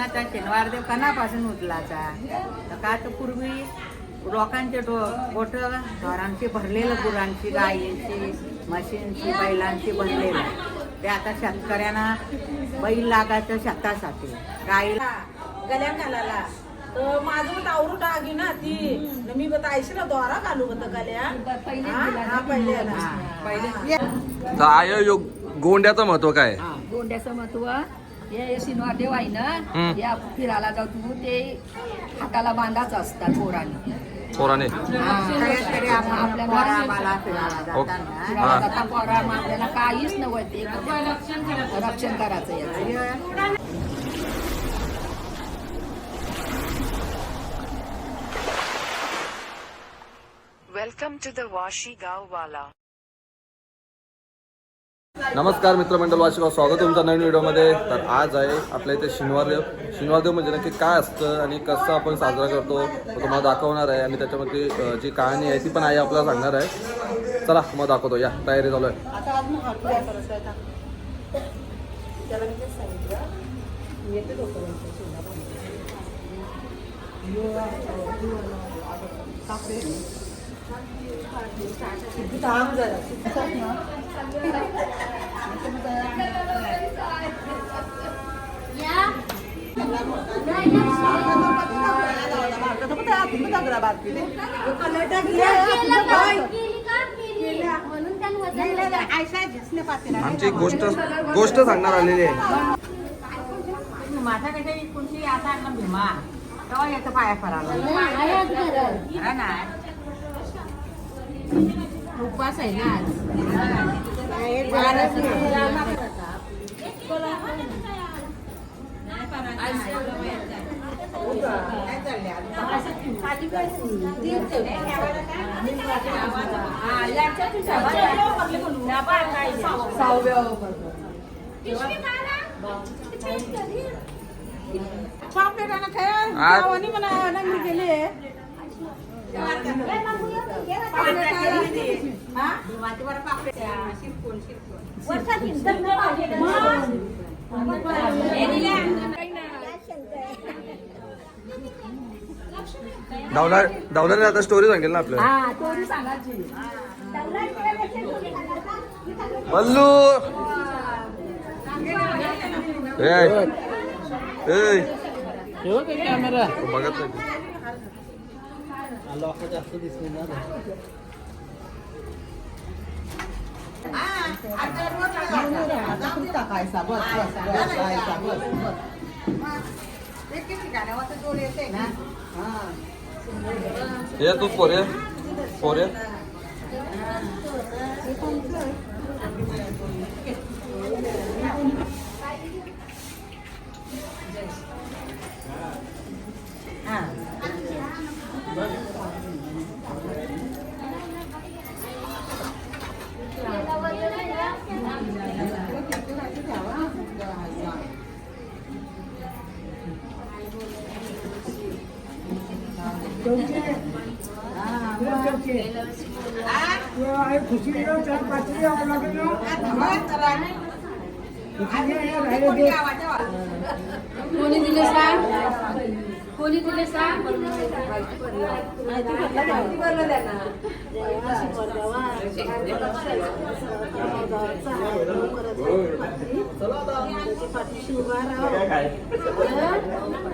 आता शनिवार देव कणापासून उचलाचा तर का तर पूर्वी लोकांचे डो बोट ढोरांची भरलेलं गुरांची गायींची म्हशींची बैलांची भरलेलं. ते आता शेतकऱ्यांना बैल लागायचं शेतासाठी. गाईला गल्या घालायला. तर माझं आवरू टाकी ना ती. न मी बता आयशीला दोरा घालू बता गल्या हा, हा, पहिले आला. हा, पहिले. हा. तर आय गोंड्याचं महत्त्व काय? हा. गोंड्याचं महत्त्व. हे शनिवार देव आहे ना आपण फिरायला जातो ते हाताला बांधाच असतात पोरांनी. पोराने. आपल्या फिरायला. जाताना पोरा आपल्याला काहीच नव्हतं ते रक्षण करायचं याचं Welcome to the Washi Wala. नमस्कार मित्रमंडळ वाशिवा स्वागत तुमचं नवीन व्हिडिओमध्ये. तर आज आहे आपल्या इथे शनिवारदेव शनिवारदेव म्हणजे नक्की काय असतं आणि कसं आपण साजरा करतो तो तुम्हाला दाखवणार आहे. आणि त्याच्यामध्ये जी कहाणी आहे ती पण आई आपल्याला सांगणार आहे. चला मग दाखवतो. या तयारी चालू आहे. थांब जरा आमची एक गोष्ट गोष्ट सांगणार आलेली आहे. माझा कशा कोणती आता भीमा तेव्हा याचं पाया फराला हा ना? उपवास आहे ना आज- नंदी गेले. डावला डावलाने आता स्टोरी सांगेल ना आपल्याला. हा तोरी सांगायची बल्लू ए ए. कॅमेरा बघत नाही. जास्त दिसले ना टाकायचा बस बस बस जायचा, बस बस ये तू पोरे पोरे. कोणी दिले सांग? कोणी दिले सांग?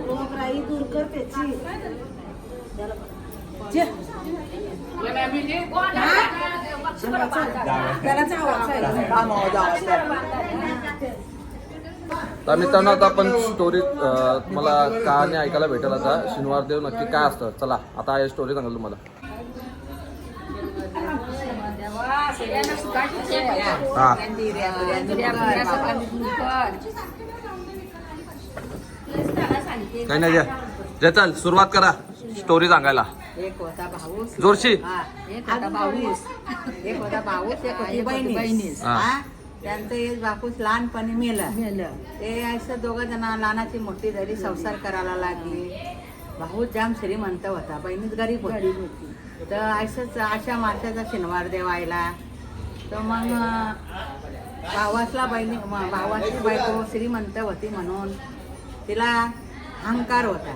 रोगराई दूर कर त्याची. तर मित्रांनो आता आपण स्टोरी तुम्हाला कहाणी ऐकायला भेटेल आता. शनिवार देव नक्की काय असतं? चला आता हे स्टोरी सांगाल तुम्हाला. काय काही नाही चल सुरुवात करा. स्टोरी सांगायला. एक होता भाऊस जोरशी. हा, एक होता भाऊस एक होता भाऊस एक होती बहिणीस. हा. हा त्यांचं एक बापूस लहानपणी मेलं. मेलं. ते असं दोघं जण लहानाची मोठी झाली संसार करायला लागली. भाऊ जाम श्रीमंत होता बहिणीच गरीब होती. तर असंच अशा माशाचा शनिवार देवायला. तर मग अं, भावासला बहिणी म- भावाची बायको श्रीमंत होती म्हणून तिला अहंकार होता.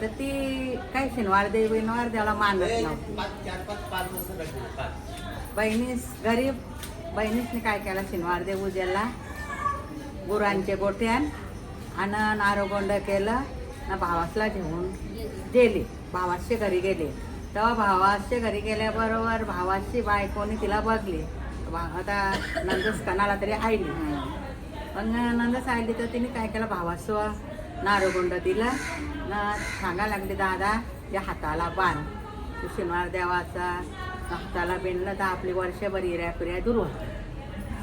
तर ती काय शनिवार देव बिनवार त्याला मानत नव्हती. बहिणीस गरीब बहिणीसने काय केला शनिवार देव उद्याला गुरांचे गोट्यान आणि नारोगोंड केलं ना भावासला घेऊन गेले. भावाचे घरी गेले. तेव्हा भावाचे घरी गेल्याबरोबर भावाची बायकोने तिला बघली. भा- आता नंदस कणाला तरी आईली पण नंदस आईली तर तिने काय केलं? भावाचं नारोगोंड दिलं. ना सांगा लागले दादा या हाताला बांध तू शनिवार देवाचा हाताला बिनलं तर आपली वर्षभर इऱ्या फिर्या दूर होतं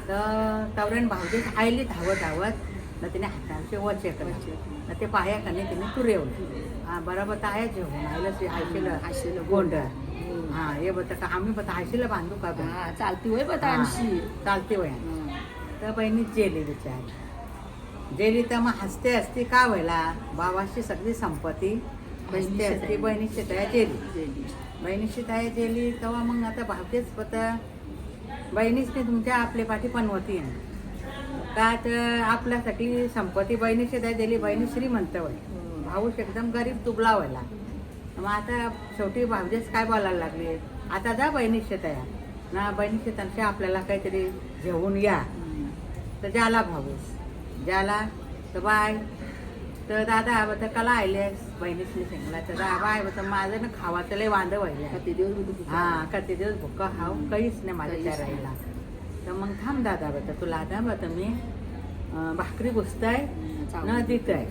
तर तवरण भाऊजीच आईली धावत धावत ना तिने हाताचे वचे केलं. ना ते पायाखाने तिने तुरेवलं. हा बरोबर तर आहे जेवण. आईला ते आयशीला आयशीला गोंड. हा हे बघ का आम्ही बघा आयशीला बांधू का चालती होय बतांशी हा, चालते वया तर बहिणी जेली विचार जेली तर मग हसते हसते का व्हायला? भावाची सगळी संपत्ती हसते हसते बहिणीची तया जेली बहिणीची तया जेली तेव्हा मग आता भावतेच पता बहिणीच नाही तुमच्या आपल्या पाठी पण होती का तर आपल्यासाठी संपत्ती बहिणीची तया दिली बहिणी श्रीमंत होय. भाऊच एकदम गरीब दुबला व्हायला. मग आता शेवटी भावजेच काय बोलायला लागले? आता जा बहिणीचे तया. ना बहिणीचे तनसे आपल्याला काहीतरी घेऊन या. तर ज्याला भाऊस ज्याला तर बाय. तर दादा तर कला आयलेस बहिणीसनी सांगला तर दा बाय तर माझं ना खावाचं लय वांद व्हायला किती दिवस. हा किती दिवस भुक्क हाव काहीच नाही माझ्या त्या राहिला तर मग थांब दादा बघ तुला आता बघ मी भाकरी घुसताय. चावून. न देतय.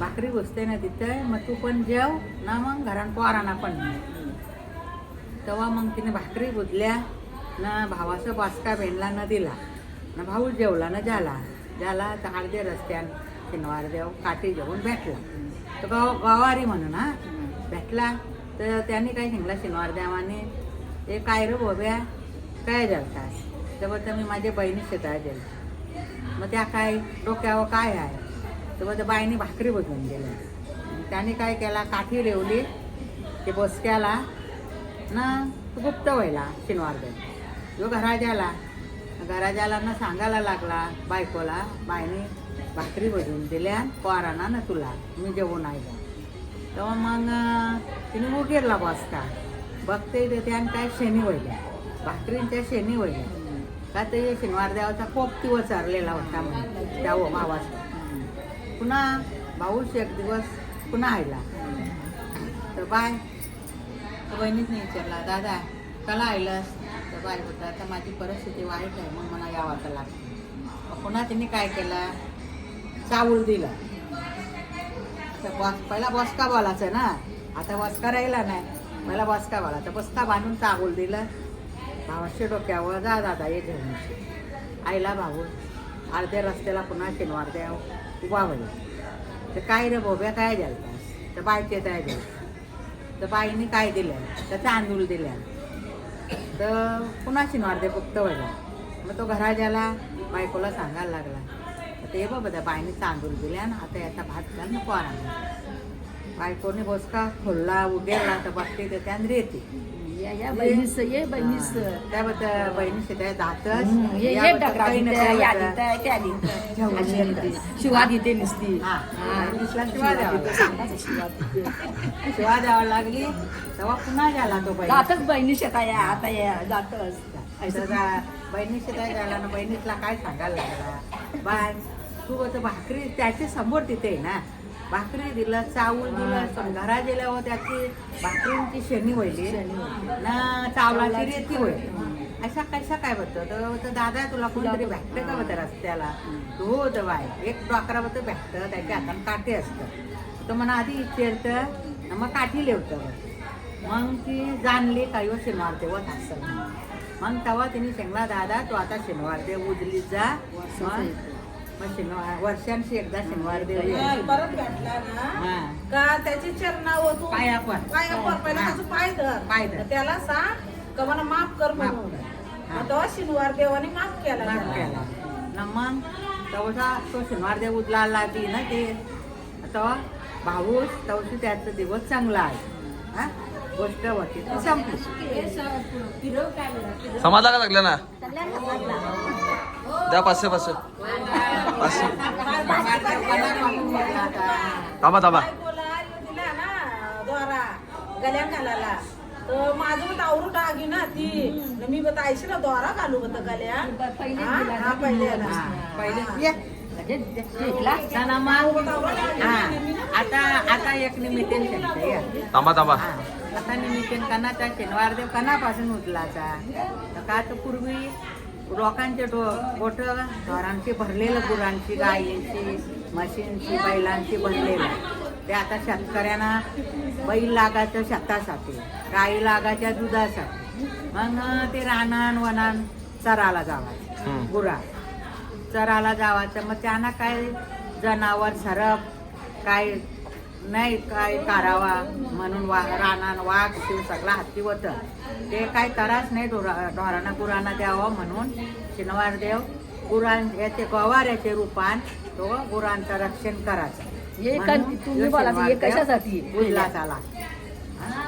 भाकरी घुसते ना देतय. मग तू पण जेव. ना मग घरात पोरांना पण. तेव्हा मग तिने भाकरी बुजल्या. ना भावाचा बासका भेंडला न दिला. ना भाऊ जेवला ना झाला. झाला तर अर्धे रस्त्यान शनिवार देव काठी घेऊन भेटला. तो गाव गावारी म्हणून हा. भेटला. तर त्याने काय सांगला शनिवार देवाने ते काय रे बोब्या? काय जलतास तर मग मी माझ्या बहिणी शेतात गेल. मग त्या काय डोक्यावर काय आहे? तर त्या बाईने भाकरी बदलून दिल्या. त्याने काय केला काठी रेवली ते बसक्याला ना तो गुप्त व्हायला शनिवार देव जो घराजाला घराजाला ना सांगायला लागला बायकोला बायने भाकरी भजून दिल्या पोरांना ना तुला मी जेवून आयला तेव्हा मग तिने उगेरला बसका बघते ते त्यानं काय शेणी वयल्या भाकरींच्या शेणी वयल्या का ते शनिवार देवाचा खूप दिवस चाललेला होता मग त्या भावाचा. पुन्हा भाऊच एक दिवस पुन्हा आयला. तर बाय. बहिणीच नाही विचारला दादा कला आयलास? तर होता माझी परिस्थिती वाईट आहे मग मला यावाचं लागतं. पुन्हा तिने काय केलं? चावूल दिलं. तर बस पहिला बसका बोलायचं ना? आता बसका राहिला नाही? पहिला बसका बोला तर बसका बांधून चावूल दिलं? भावाशी डोक्यावर जा दादा ये घेऊन आईला भाऊ अर्ध्या रस्त्याला पुन्हा शनिवार द्या उभा होईल तर काय रे बोब्या काय द्यालतास तर बायचे काय द्याल तर बाईने काय दिलं? तर तांदूळ दिल्या तर पुन्हा शनिवार फक्त वजा मग तो घरा बायकोला सांगायला लागला. ते बाबा त्या बाईने तांदूळ दिल्या ना आता याचा भात घाल नको आणा बायकोने बसका खोलला उगेला तर बघते तर त्यान रेती या या बहिणीस ये बहिणीस त्याबद्दल बहिणीचे त्या दातच हम्म, ये त्या. शिवा दिते नुसती. शिवा द्यावा. सांगायचं शिवा दिते. शिवा द्यावा लागली तेव्हा पुन्हा झाला तो बाई जातच बहिणी शेता या आता या जातच. बहिणीशी काय झाला ना बहिणीतला काय सांगायला लागला? बाय. तू भाकरी त्याची समोर तिथे ना? भाकरी दिलं चावूल दिलं पण घरा गेल्यावर त्याची भाकरींची शेणी व्हायली ना चावलाची रेती व्हायली अशा कशा काय बघतो तर तर दादा तुला कोणतरी भेटतं का बघतं रस्त्याला? तो होत बाय एक डॉकरा बघतं भेटतं त्याच्या हातात काठी असतं. तर म्हणा आधी विचारतं मग काठी लेवतं मग ती जाणली काही व शनिवार देवत असं मग तेव्हा तिने सांगला दादा तू आता शनिवार देव उजली जा. मग शनिवार वर्षांशी एकदा शनिवार देव ये. परत भेटला ना हा का त्याची चरणावर तू पाया. पाया पहिला हा. त्याचं पाय धर पाय धर. तर त्याला सांग का मला माफ कर माफ म्हणून कर. हा. मग तेव्हा शनिवार देवाने माफ केला माफ त्याला. केला न मग तेव्हा तो शनिवार देव उजला लागली ना ते तेव्हा भाऊस तवशी त्याचा दिवस चांगला आहे हा गोष्ट होती ती संपली समाजला का लागल्या ना द्या पाचशे पाचशे उठलाचा थांबा थांबा. बायकोला येऊ दिला ना द्वारा गल्या घालायला. तर माझं मग आवरू टाकी ना ती. न मी बता ऐशीला द्वारा घालू बत गल्या. पहिले हा दिला पहिले ना. पहिले ये. शिकला चला मग. हा. आता आता एक निमित्तेन सांगते या. थांबा थांबा. आता निमित्तेन कणापासून उठलाचा तर का तर पूर्वी लोकांचे डो बोट ढोरांची भरलेलं गुरांची गायींची म्हशींची बैलांची भरलेलं ते आता शेतकऱ्यांना बैल लागायचं शेतासाठी गाई लागायच्या दुधासाठी. मग ते रानान वनान चराला जावायचं. गुरा. चराला जावायचं. मग त्यांना काय जनावर सरप काय नाही काय करावा म्हणून वा रानान वाघ शिव सगळा हत्ती होतं ते काय कराच नाही ढोरा ढोरांना गुरांना द्यावं म्हणून शनिवार देव गुरां याचे गवाऱ्याचे रूपान तो गुरांचं रक्षण करायचं. हे तुम्ही हे शनिवार देव कशासाठी? आला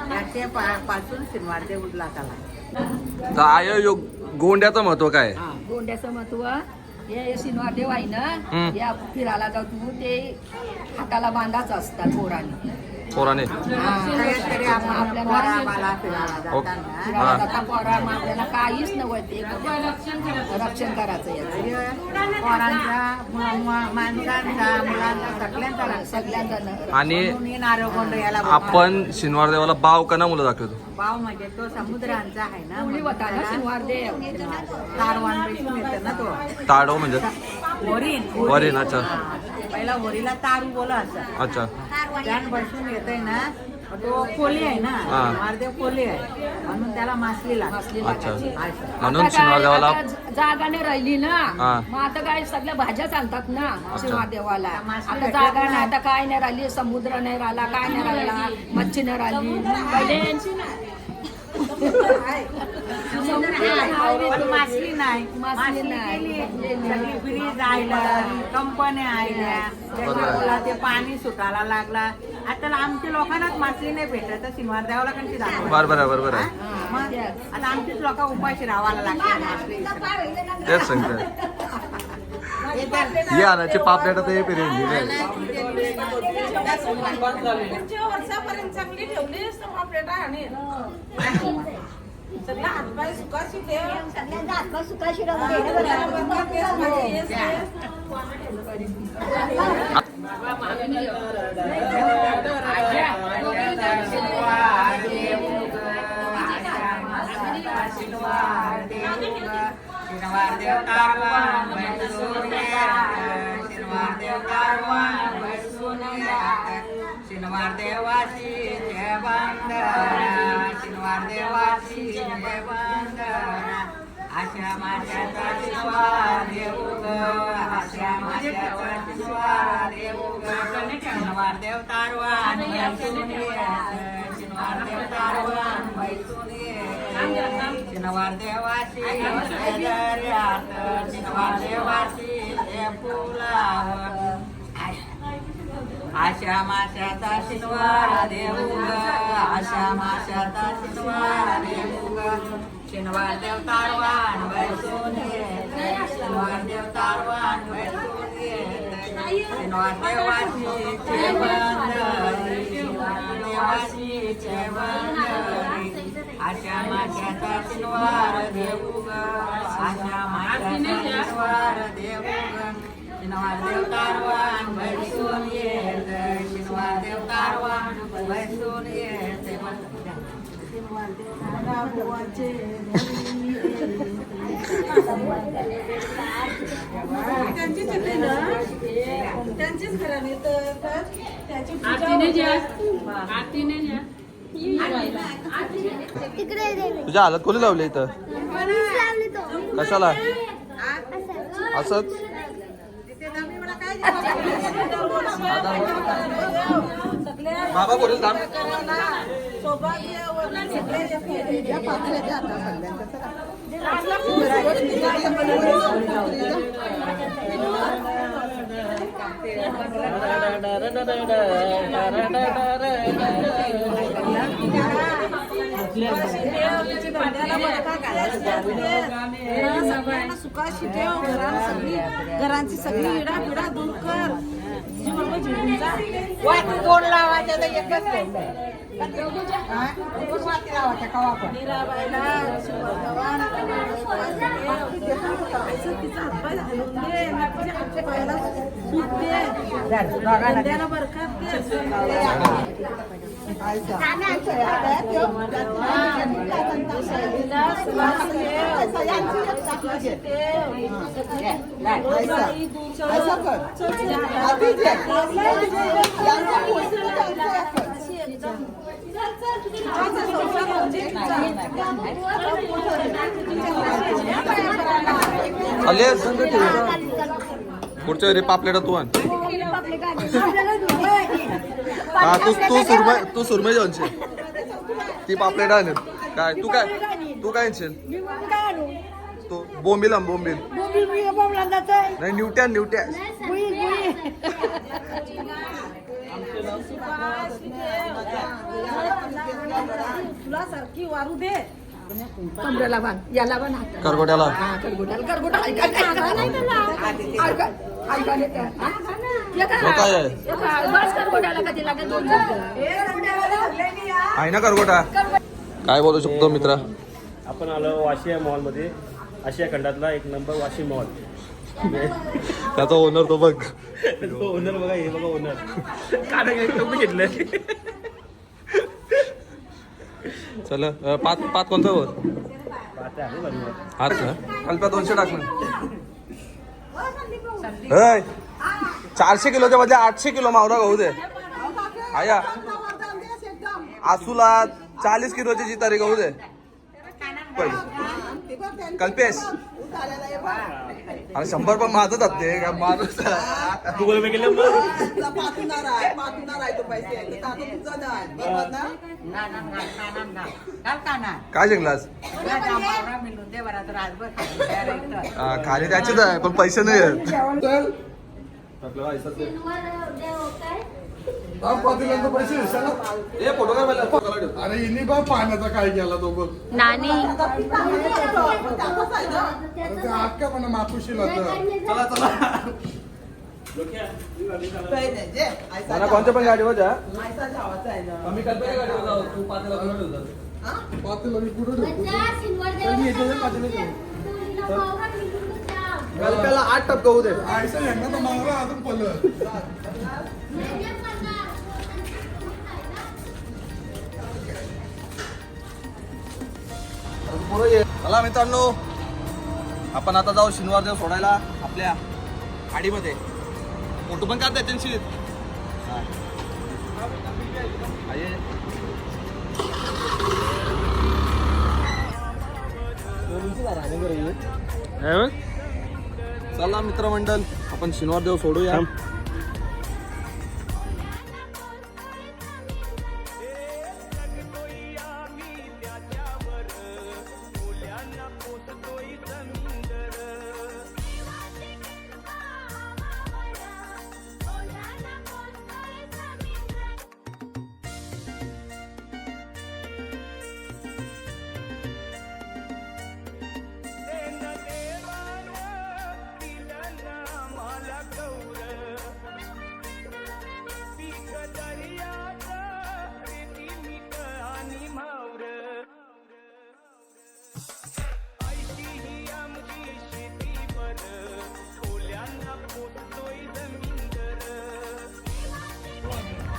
त्याचे पासून शनिवार देव उजलात आला तर आय यो गोंड्याचं महत्त्व काय? हा. गोंड्याचं महत्त्व हे शनिवार देव आहे ना आप- फिरायला जाऊ तू ते हाताला बांधाच असतात पोरांनी. पोराने? ओके. हा. आपल्याला काहीच नव्हतं एक रक्षण करायचं याचं पोरांचा म- म- माणसांचा मुलांचा सगळ्यांचा रक्षण. सगळ्यांचा न- आणि याला आपण शनिवार देवाला बाव कना मुलं दाखवतो? बाव म्हणजे तो समुद्रांचा आहे ना मुली होता ना शनिवार देव तारवान पैसून येतो ना तो. ताडो म्हणजे? होरीन वरीन, अच्छा. पहिला होरीला तारू बोला असं अच्छा त्यान बसून येतोय ना तो कोली आहे ना हा. महादेव कोली आहे म्हणून त्याला मासली अच्छा. असं. म्हणून आता जागा नाही राहिली ना हा. मग आता काय सगळ्या भाज्या चालतात ना शनिवार देवाला आता जागा नाही. आता काय नाही राहिली समुद्र नाही राहिला काय नाही राहिला मच्छी नाही राहिली पहिले मासली नाही. मासली मासली नाही. गेली. सगळी ब्रिज आयलं कंपन्या आयल्या. त्याच्यामुळे ते पाणी सुटायला लागला. आता आमच्या लोकांनाच मासली नाही भेटत. तर शनिवार द्यावला कंची दाखव बरोबर आहे बरोबर आहे मग आता आमचीच लोक उपाशी राहायला लागते मासली तेच सांगते. तर- ये आणायचे पापलेट ते पेरेंट पुढच्या वर्षापर्यंत चांगली ठेवली असतं पापलेटा आणि सगळा हातपाय सुकाशी ठेव. त्याला बंद केस माझे हेच ते. शनिवार देवाची जय बांधरा शनिवार देवाची जय आशा माझ्याचा शनिवार देऊ ग आशा माझ्याचा शनिवार देऊ ग शनिवार देव तारवान शनिवार देव तारवान शनिवार देवाची शनिवार देवाची आशा माशाचा शिनवार देऊ ग आशा माशाचा शिनवार देऊ ग देव तारवान बैसून शिनवार शनिवार देव तारवान बैसून शिनवार देवाची जेवंदरी देवाची जेवंदरी आशा माशाचा शिनवार देऊ ग आशा माशाचा शिनवार देऊ ग शनिवार देव तारवान बैसून येत शनिवार देव तारवान बैसून येत त्यांची चिठ्ठी ना त्यांचीच घराने तर त्याची होते. तुझ्या हालत कोणी लावली इथं कशाला? असंच? बाबा बोलेल थांब. सौभाग्य सगळ्यांना सुखाशी ठेव घराला सगळी घरांची सगळी इडा पिडा दूर कर. तुझी बरोबर जिंकून जा. वाटी गोड लावायचं तर एकच. हा? लावायच्या कवा पण. तिचा हातपाय सूट दे. साईला सुवास पुढच्या वेळी पापलेटा तू आण. हा तू तू सुरमय तू सुरमय जेवणशी ती पापलेट आण काय? तू काय तू काय आणशील? तू बोंबील आण बोंबील. नाही न्यूट्या न्यूट्या तुला सारखी वारू दे. कमरेला बांध याला बांध. करगोट्याला. हा, करगोट्याला करगोटा ऐका ऐका नाही त्याला. ऐका काय? काय आहे? काय? ना करगोटा. काय बोलू शकतो मित्रा? आपण आलो वाशिया मॉलमध्ये आशिया खंडातला एक नंबर वाशी मॉल त्याचा ओनर तो बघ. तो ओनर बघा हे बघा ओनर काढा घेतलं चल पाच पाच कोणता वर? हात ना? अल्पा दोनशे टाक ना. अय, चारशे किलोच्या बदले आठशे किलो मावरा गहू दे. आया. आसूला चाळीस किलोची जी तारीख गहू दे. कल्पेश. अरे शंभर पण माझं जाते का माणूस गुगल पे केलं. काय जिंकलास? तुला त्या मावरा मिळून दे बरं, तर हा, पैसे ए, फोटो काय पाहिला? फोटो काढ. अरे इनी बा पाण्याचा काय केला तो बघ. नानी. अरे ते आत का म्हणा मातुशीला तर. चला चला. मला कोणत्या पण गाडीवर जा. आम्ही कल्पना गाडीवर जाऊ तू पाचला कोण ठेवतात पातेला मी कुठं कल्प्याला आठ टप गहू दे. आयसा यांना तर मागला अजून ये चला मित्रांनो आपण आता जाऊ शनिवार देव सोडायला आपल्या गाडीमध्ये. फोटो पण काढता त्यांची चला मित्रमंडळ आपण शनिवार देव सोडूया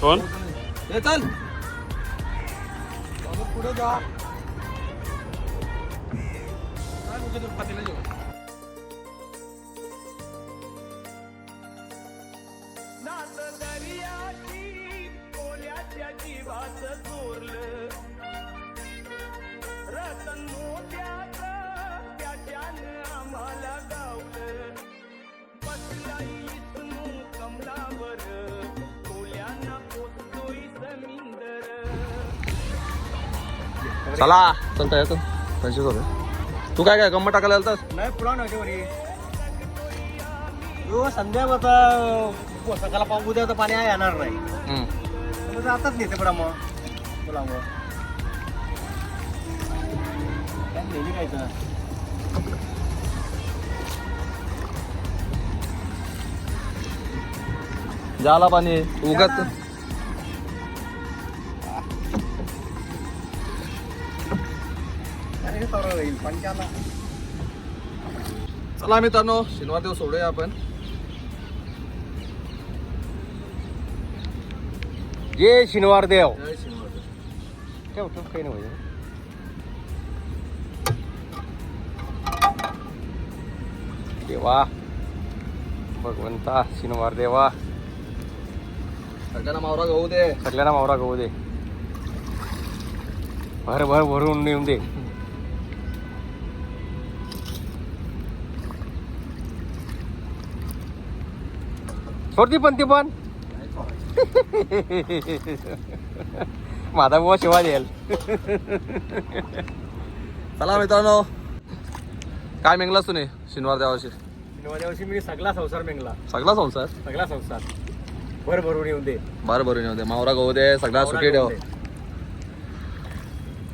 कोण? चल. पुढे जा. चला चलता येतो पंचवीस होते तू काय काय गंमत टाकायला आलतास? नाही पुरा नव्हते हो संध्या आता सकाळला पाऊस उद्या तर पाणी आहे येणार नाही. हम्म. मग आताच नेते पडा मग. काय तर जाला पाणी. उगत होईल. पण आला चला मित्रांनो शनिवार दिवस सोडूया आपण. जय शनिवार देव. जय शनिवार ठेव ठेव काही नाही होईल. देवा. भगवंता शनिवार देवा. सगळ्यांना मावरा गहू दे. सगळ्यांना मावरा गहू दे. भर भर भरून नेऊन दे. सोडती पण ती पण. माझा बुवा शिवा द्याल चला मित्रांनो. काय मेंगलास तुम्ही शनिवार देवाशी दिवशी मी सगळा संसार मेंगला. सगळा संसार? सगळा संसार. भर भरून येऊन दे. बरं भरून येऊ दे. मावरा गहू दे सगळा सुखी ठेव.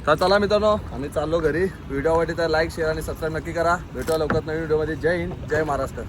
तर चला मित्रांनो आम्ही चाललो घरी. व्हिडिओ आवडली तर लाईक शेअर आणि सबस्क्राईब नक्की करा. भेटूया लवकर नवीन व्हिडिओमध्ये जय हिंद जय महाराष्ट्र.